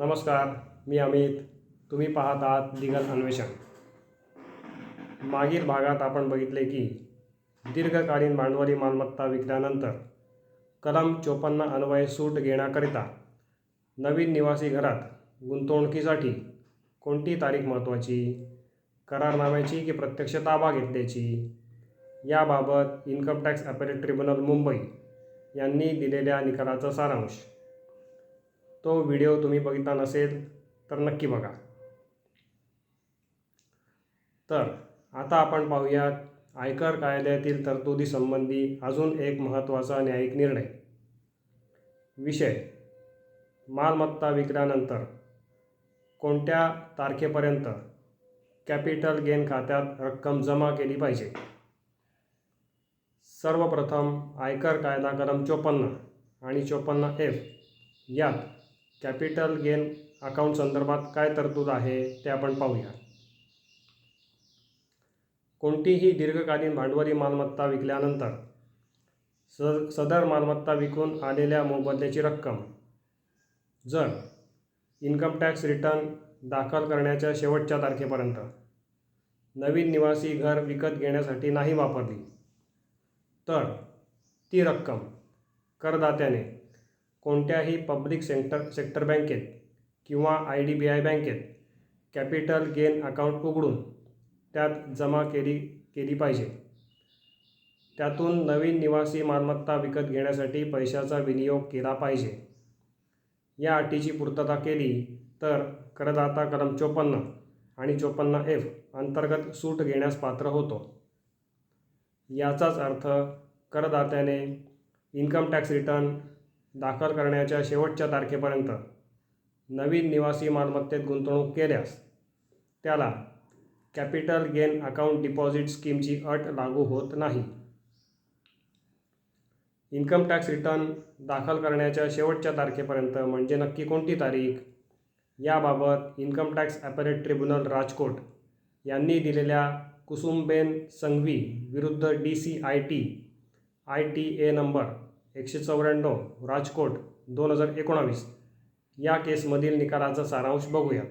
नमस्कार मी अमित. तुम्ही पाहत आहात लिगल अन्वेषण. मागील भागात आपण बघितले की दीर्घकालीन भांडवली मालमत्ता विकल्यानंतर कलम चोपन्न अन्वये सूट घेण्याकरिता नवीन निवासी घरात गुंतवणुकीसाठी कोणती तारीख महत्त्वाची करारनाम्याची की प्रत्यक्ष ताबा घेतल्याची याबाबत income tax appellate tribunal Mumbai यांनी दिलेल्या निकालाचा सारांश. तो व्हिडिओ तुम्ही बघितला नसेल तर नक्की बघा. तर आता आपण पाहूयात आयकर कायद्यातील तरतुदीसंबंधी अजून एक महत्त्वाचा न्यायिक निर्णय. विषय. मालमत्ता विकल्यानंतर कोणत्या तारखेपर्यंत कॅपिटल गेन खात्यात रक्कम जमा केली पाहिजे? सर्वप्रथम आयकर कायदा कलम चोपन्न आणि चोपन्न एफ यात कॅपिटल गेन अकाउंट संदर्भात काय तरतूद आहे ते आपण पाहूया. कोणतीही दीर्घकालीन भांडवली मालमत्ता विकल्यानंतर स सदर मालमत्ता विकून आलेल्या मोबदल्याची रक्कम. जर इन्कम टॅक्स रिटर्न दाखल करण्याच्या शेवटच्या तारखेपर्यंत नवीन निवासी घर विकत घेण्यासाठी नाही वापरली तर ती रक्कम करदात्याने कोणत्याही पब्लिक सेक्टर सेक्टर बँकेत किंवा आय डी बी आय बँकेत कॅपिटल गेन अकाउंट उघडून त्यात जमा केली केली पाहिजे. त्यातून नवीन निवासी मालमत्ता विकत घेण्यासाठी पैशाचा विनियोग केला पाहिजे. या अटीची पूर्तता केली तर करदाता कलम चोपन्न आणि चोपन्न एफ अंतर्गत सूट घेण्यास पात्र होतो. याचाच अर्थ करदात्याने इन्कम टॅक्स रिटर्न दाखल करण्याच्या शेवटच्या तारखेपर्यंत नवीन निवासी मालमत्तेत गुंतवणूक केल्यास त्याला कॅपिटल गेन अकाउंट डिपॉझिट स्कीमची अट लागू होत नाही. इन्कम टॅक्स रिटर्न दाखल करण्याच्या शेवटच्या तारखेपर्यंत म्हणजे नक्की कोणती तारीख? याबाबत income tax appellate tribunal Rajkot यांनी दिलेल्या कुसुमबेन संघवी विरुद्ध D C I T I T A number एकशे चौऱ्याण्णव राजकोट दोन हजार एकोणावीस. या केसमधील निकालाचा सारांश बघूयात.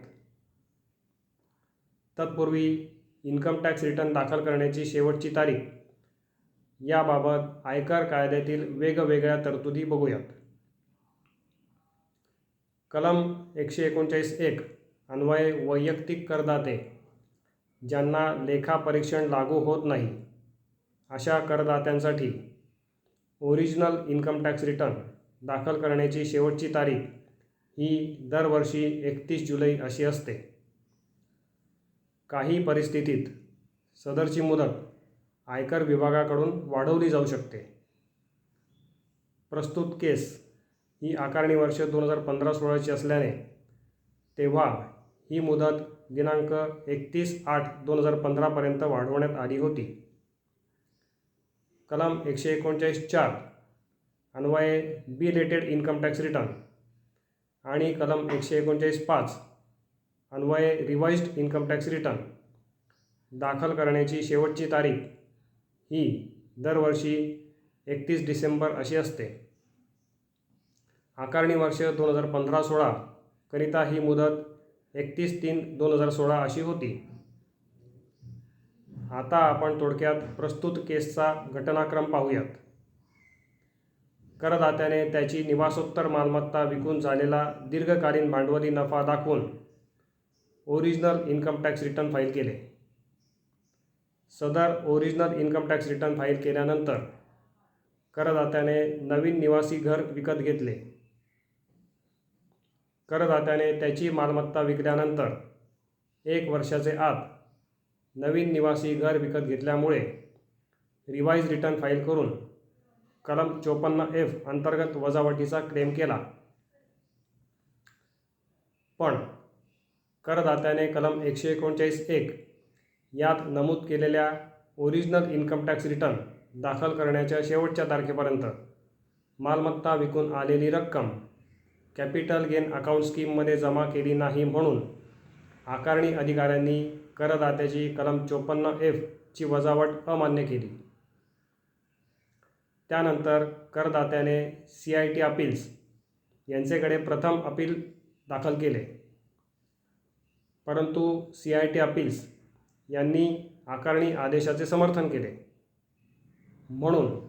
तत्पूर्वी इन्कम टॅक्स रिटर्न दाखल करण्याची शेवटची तारीख. याबाबत आयकर कायद्यातील वेगवेगळ्या तरतुदी बघूयात. कलम एकशे एकोणचाळीस एक अन्वये वैयक्तिक करदाते ज्यांना लेखापरीक्षण लागू होत नाही अशा करदात्यांसाठी ओरिजिनल इन्कम टॅक्स रिटर्न दाखल करण्याची शेवटची तारीख ही दरवर्षी एकतीस जुलै अशी असते. काही परिस्थितीत सदरची मुदत आयकर विभागाकडून वाढवली जाऊ शकते. प्रस्तुत केस ही आकारणी वर्ष दोन हजार पंधरा सोळाची असल्याने तेव्हा ही मुदत दिनांक एकतीस आठ दोन हजार पंधरापर्यंत वाढवण्यात आली होती. कलम एकशे एकोणचाळीस चार. अन्वये belated income tax return. आणि कलम एकशे एकोणचाळीस पाच. अन्वये रिवाइज्ड इन्कम टॅक्स रिटर्न. दाखल करण्याची शेवटची तारीख ही दरवर्षी एकतीस डिसेंबर अशी असते. आकारणी वर्ष दोन हजार पंधरा सोळा करिता ही मुदत एकतीस तीन दोन हजार सोळा अशी होती. आता आपण थोडक्यात प्रस्तुत केसचा घटनाक्रम पाहूयात. करदात्याने त्याची निवासोत्तर मालमत्ता विकून झालेला दीर्घकालीन भांडवली नफा दाखवून original income tax return file केले. सदर original income tax return file केल्यानंतर करदात्याने नवीन निवासी घर विकत घेतले. करदात्याने त्याची मालमत्ता विकल्यानंतर एक वर्षाचे आत नवीन निवासी घर विकत घेतल्यामुळे रिवाईज रिटर्न फाईल करून कलम चोपन्न एफ अंतर्गत वजावटीचा क्लेम केला. पण करदात्याने कलम एकशे एकोणचाळीस एक यात नमूद केलेल्या ओरिजिनल इन्कम टॅक्स रिटर्न दाखल करण्याच्या शेवटच्या तारखेपर्यंत मालमत्ता विकून आलेली रक्कम कॅपिटल गेन अकाउंट स्कीममध्ये जमा केली नाही म्हणून आकारणी अधिकाऱ्यांनी करदात्याची कलम चोपन्न एफची वजावट अमान्य केली. त्यानंतर करदात्याने सी आय टी अपील्स यांच्याकडे प्रथम अपील दाखल केले. परंतु सी आय टी अपील्स यांनी आकारणी आदेशाचे समर्थन केले. म्हणून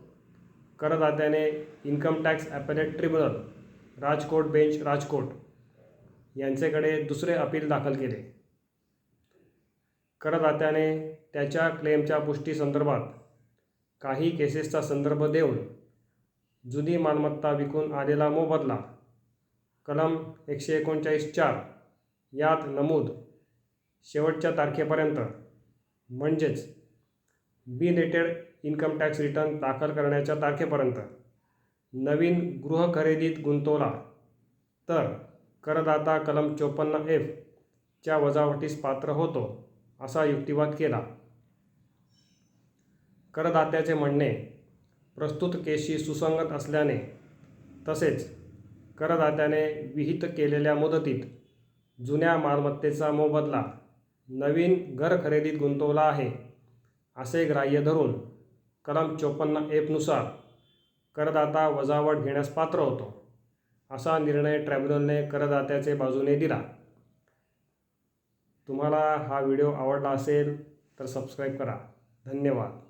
करदात्याने income tax appellate tribunal Rajkot bench Rajkot यांच्याकडे दुसरे अपील दाखल केले. करदात्याने त्याच्या क्लेमच्या पुष्टीसंदर्भात काही केसेसचा संदर्भ देऊन जुनी मालमत्ता विकून आलेला मोबदला कलम एकशे एकोणचाळीस चार यात नमूद शेवटच्या तारखेपर्यंत म्हणजेच belated income tax return दाखल करण्याच्या तारखेपर्यंत नवीन गृहखरेदीत गुंतवला. तर करदाता कलम चोपन्न एफ च्या वजावटीस पात्र होतो असा युक्तिवाद केला. करदात्याचे म्हणणे प्रस्तुत केसशी सुसंगत असल्याने तसेच करदात्याने विहित केलेल्या मुदतीत जुन्या मालमत्तेचा मोबदला नवीन घर खरेदीत गुंतवला आहे असे ग्राह्य धरून कलम चोपन्न एफनुसार करदाता वजावट घेण्यास पात्र होतो. असा निर्णय ट्रायब्युनलने करदात्याचे बाजूने दिला. तुम्हाला हा व्हिडिओ आवडला असेल तर सबस्क्राईब करा. धन्यवाद.